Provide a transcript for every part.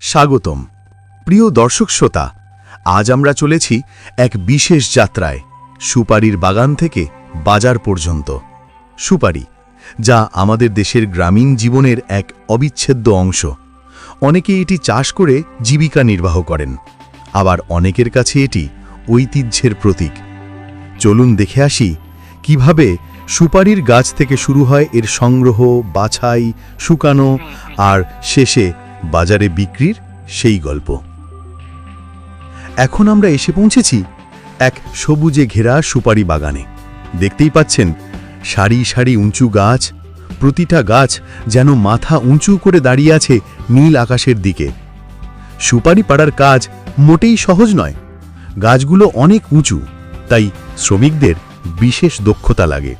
স্বাগতম। প্রিয় দর্শক শ্রোতা, আজ আমরা চলেছি এক বিশেষ যাত্রায়, সুপারির বাগান থেকে বাজার পর্যন্ত। সুপারি, যা আমাদের দেশের গ্রামীণ জীবনের এক অবিচ্ছেদ্য অংশ। অনেকে এটি চাষ করে জীবিকা নির্বাহ করেন, আবার অনেকের কাছে এটি ঐতিহ্যের প্রতীক। চলুন দেখে আসি কীভাবে সুপারির গাছ থেকে শুরু হয় এর সংগ্রহ, বাছাই, শুকানো আর শেষে বাজারে বিক্রির সেই গল্প। এখন আমরা এসে পৌঁছেছি এক সবুজে ঘেরা সুপারি বাগানে। দেখতেই পাচ্ছেন, সারি সারি উঁচু গাছ, প্রতিটা গাছ যেন মাথা উঁচু করে দাঁড়িয়ে আছে নীল আকাশের দিকে। সুপারি পাড়ার কাজ মোটেই সহজ নয়। গাছগুলো অনেক উঁচু, তাই শ্রমিকদের বিশেষ দক্ষতা লাগে।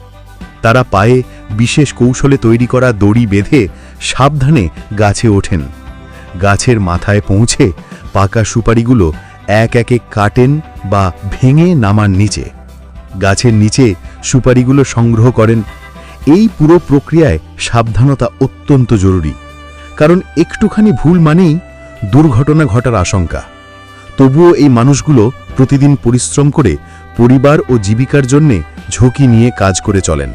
তারা পায়ে বিশেষ কৌশলে তৈরি করা দড়ি বেঁধে সাবধানে গাছে ওঠেন। গাছের মাথায় পৌঁছে পাকা সুপারিগুলো এক একে কাটেন বা ভেঙে নামার নিচে। গাছের নিচে সুপারিগুলো সংগ্রহ করেন। এই পুরো প্রক্রিয়ায় সাবধানতা অত্যন্ত জরুরি। কারণ একটুখানি ভুল মানেই দুর্ঘটনা ঘটার আশঙ্কা। তবুও এই মানুষগুলো প্রতিদিন পরিশ্রম করে পরিবার ও জীবিকার জন্যে ঝুঁকি নিয়ে কাজ করে চলেন।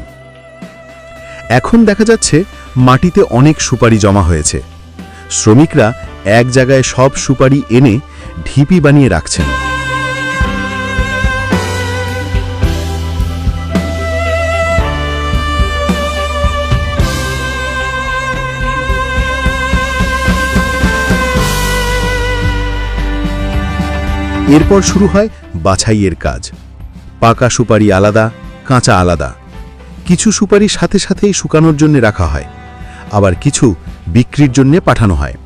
এখন দেখা যাচ্ছে মাটিতে অনেক সুপারি জমা হয়েছে। শ্রমিকরা এক জায়গায় সব সুপারি এনে ঢিপি বানিয়ে রাখছেন। এরপর শুরু হয় বাছাইয়ের কাজ। পাকা সুপারি আলাদা, কাঁচা আলাদা। কিছু সুপারি সাথে সাথেই শুকানোর জন্য রাখা হয়। আবার কিছু বিক্রির জন্য পাঠানো হয়।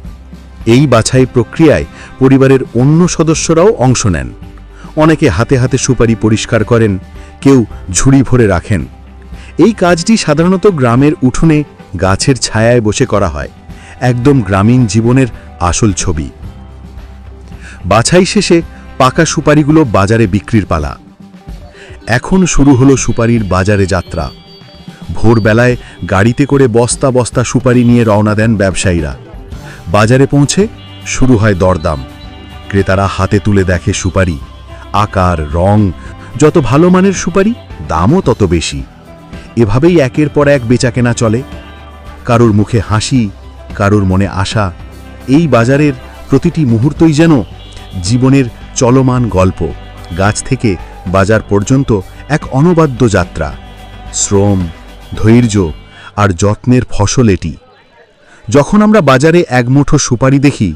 এই বাছাই প্রক্রিয়ায় পরিবারের অন্য সদস্যরাও অংশ নেন। অনেকে হাতে হাতে সুপারি পরিষ্কার করেন, কেউ ঝুড়ি ভরে রাখেন। এই কাজটি সাধারণত গ্রামের উঠোনে গাছের ছায়ায় বসে করা হয়, একদম গ্রামীণ জীবনের আসল ছবি। বাছাই শেষে পাকা সুপারিগুলো বাজারে বিক্রির পালা। এখন শুরু হলো সুপারির বাজারে যাত্রা। ভোরবেলায় গাড়িতে করে বস্তা বস্তা সুপারি নিয়ে রওনা দেন ব্যবসায়ীরা। বাজারে পৌঁছে শুরু হয় দরদাম। ক্রেতারা হাতে তুলে দেখে সুপারি। আকার, রং, যত ভালো মানের সুপারি, দামও তত বেশি। এভাবেই একের পর এক বেচাকেনা চলে। কারোর মুখে হাসি, কারোর মনে আশা, এই বাজারের প্রতিটি মুহূর্তই যেন জীবনের চলমান গল্প, গাছ থেকে বাজার পর্যন্ত এক অনবাদ্য যাত্রা। শ্রম ধৈর্য আর যত্নের ফসল এটি। যখন আমরা বাজারে এক মুঠো সুপারি দেখি,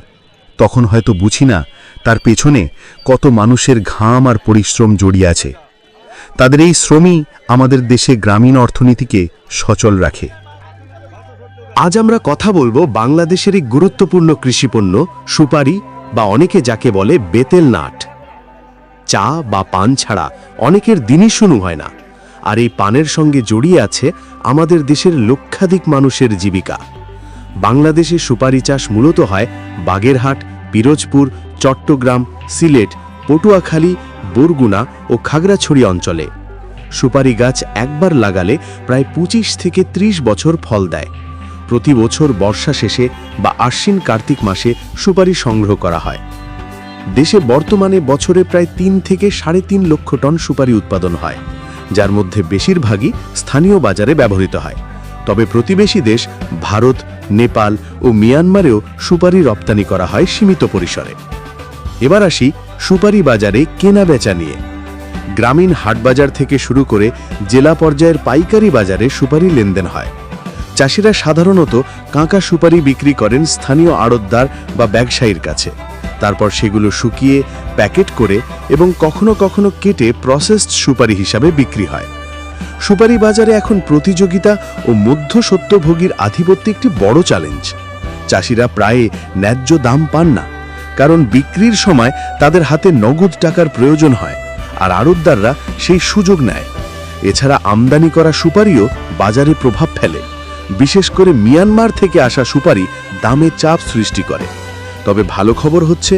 তখন হয়তো বুঝি না তার পেছনে কত মানুষের ঘাম আর পরিশ্রম জড়িয়ে আছে। তাদের এই শ্রমই আমাদের দেশে গ্রামীণ অর্থনীতিকে সচল রাখে। আজ আমরা কথা বলব বাংলাদেশের এক গুরুত্বপূর্ণ কৃষিপণ্য, সুপারি বা অনেকে যাকে বলে বেতেল নাট। চা বা পান ছাড়া অনেকের দিনই শুনু হয় না। আর এই পানের সঙ্গে জড়িয়ে আছে আমাদের দেশের লক্ষাধিক মানুষের জীবিকা। বাংলাদেশে সুপারি চাষ মূলত হয় বাগেরহাট, পিরোজপুর, চট্টগ্রাম, সিলেট, পটুয়াখালী, বরগুনা ও খাগড়াছড়ি অঞ্চলে। সুপারি গাছ একবার লাগালে প্রায় পঁচিশ থেকে ৩০ বছর ফল দেয়। প্রতি বছর বর্ষা শেষে বা আশ্বিন কার্তিক মাসে সুপারি সংগ্রহ করা হয়। দেশে বর্তমানে বছরে প্রায় তিন থেকে সাড়ে তিন লক্ষ টন সুপারি উৎপাদন হয়। যার মধ্যে বেশিরভাগই স্থানীয় বাজারে ব্যবহৃত হয়। তবে প্রতিবেশী দেশ ভারত, নেপাল ও মিয়ানমারেও সুপারি রপ্তানি করা হয় সীমিত পরিসরে। এবার আসি সুপারি বাজারে কেনা বেচা নিয়ে। গ্রামীণ হাটবাজার থেকে শুরু করে জেলা পর্যায়ের পাইকারি বাজারে সুপারি লেনদেন হয়। চাষিরা সাধারণত কাঁকা সুপারি বিক্রি করেন স্থানীয় আড়তদার বা ব্যবসায়ীর কাছে। তারপর সেগুলো শুকিয়ে প্যাকেট করে এবং কখনো কখনো কেটে প্রসেসড সুপারি হিসাবে বিক্রি হয়। সুপারি বাজারে এখন প্রতিযোগিতা ও মধ্যসত্যভোগীর আধিপত্য একটি বড় চ্যালেঞ্জ চাষিরা প্রায় ন্যায্য দাম পান না, কারণ বিক্রির সময় তাদের হাতে নগদ টাকার প্রয়োজন হয় আর আড়তদাররা সেই সুযোগ নেয়। এছাড়া আমদানি করা সুপারিও বাজারে প্রভাব ফেলে। বিশেষ করে মিয়ানমার থেকে আসা সুপারি দামে চাপ সৃষ্টি করে। তবে ভালো খবর হচ্ছে,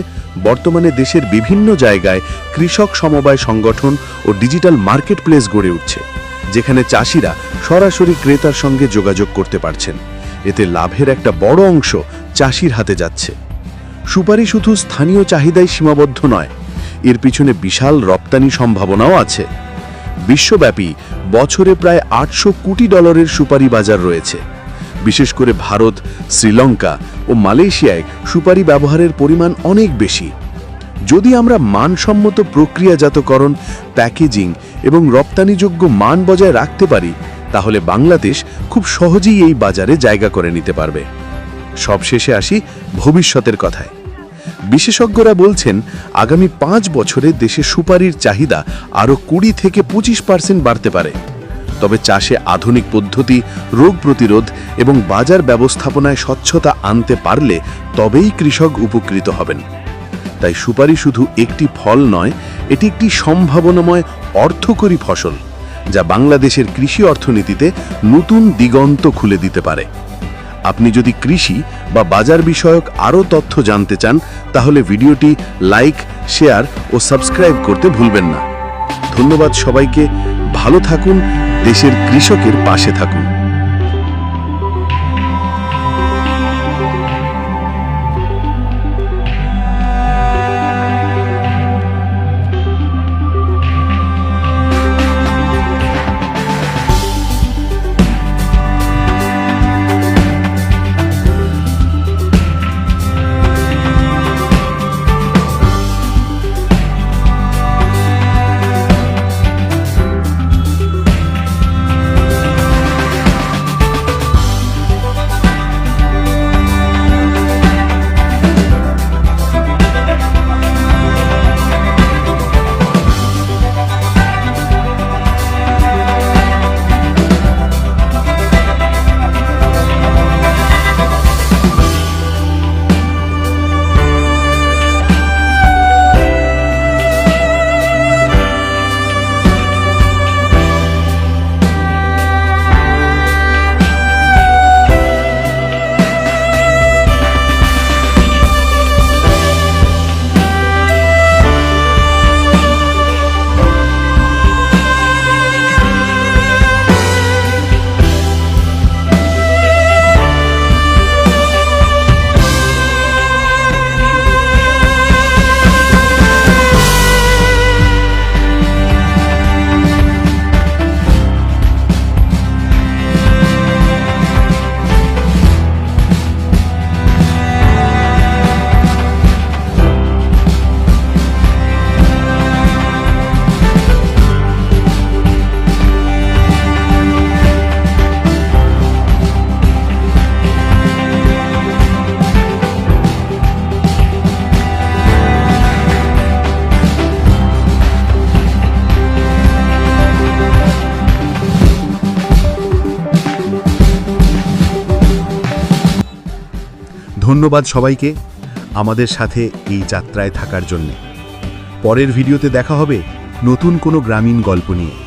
বর্তমানে দেশের বিভিন্ন জায়গায় কৃষক সমবায় সংগঠন ও ডিজিটাল মার্কেট প্লেস গড়ে উঠছে, যেখানে চাষিরা সরাসরি ক্রেতার সঙ্গে যোগাযোগ করতে পারছেন। এতে লাভের একটা বড় অংশ চাষির হাতে যাচ্ছে। সুপারি শুধু স্থানীয় চাহিদায় সীমাবদ্ধ নয়, এর পিছনে বিশাল রপ্তানি সম্ভাবনাও আছে। বিশ্বব্যাপী বছরে প্রায় আটশো কোটি ডলারের সুপারি বাজার রয়েছে। বিশেষ করে ভারত, শ্রীলঙ্কা ও মালয়েশিয়ায় সুপারি ব্যবহারের পরিমাণ অনেক বেশি। যদি আমরা মানসম্মত প্রক্রিয়াজাতকরণ, প্যাকেজিং এবং রপ্তানিযোগ্য মান বজায় রাখতে পারি, তাহলে বাংলাদেশ খুব সহজেই এই বাজারে জায়গা করে নিতে পারবে। সবশেষে আসি ভবিষ্যতের কথায়। বিশেষজ্ঞরা বলছেন, আগামী পাঁচ বছরে দেশে সুপারির চাহিদা আরও কুড়ি থেকে পঁচিশ পার্সেন্ট বাড়তে পারে। তবে চাষে আধুনিক পদ্ধতি, রোগ প্রতিরোধ এবং বাজার ব্যবস্থাপনায় স্বচ্ছতা আনতে পারলে তবেই কৃষক উপকৃত হবেন। তাই সুপারি শুধু একটি ফল নয়, এটি একটি সম্ভাবনাময় অর্থকরী ফসল, যা বাংলাদেশের কৃষি অর্থনীতিতে নতুন দিগন্ত খুলে দিতে পারে। আপনি যদি কৃষি বা বাজার বিষয়ক আরও তথ্য জানতে চান, তাহলে ভিডিওটি লাইক, শেয়ার ও সাবস্ক্রাইব করতে ভুলবেন না। ধন্যবাদ সবাইকে, ভালো থাকুন দেশের কৃষকের পাশে থাকুন। ধন্যবাদ সবাইকে আমাদের সাথে এই যাত্রায় থাকার জন্যে। পরের ভিডিওতে দেখা হবে নতুন কোনো গ্রামীণ গল্প নিয়ে।